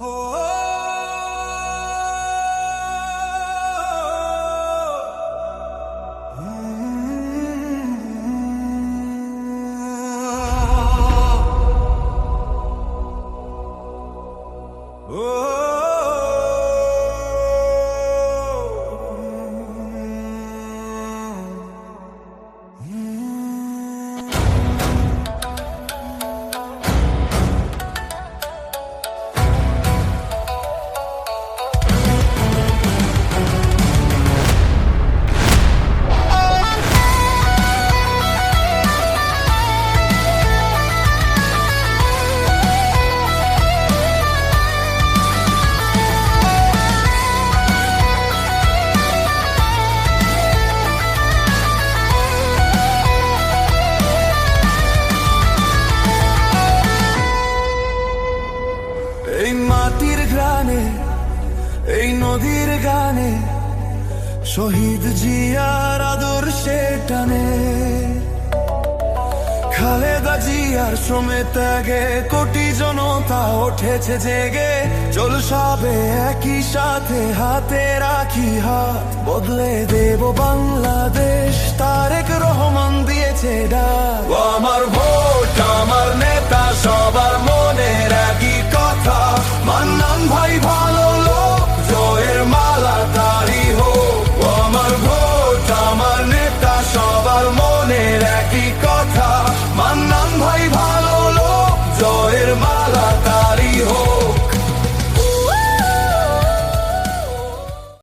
Oh, oh, oh. Mm. গানে, শহীদ জিয়ার আদর্শে টানে। খালেদা জিয়ার শ্রমে ত্যাগে কোটি জনতা উঠেছে জেগে। চল সবে একই সাথে হাতে রাখি হাত, বদলে দেব বাংলাদেশ।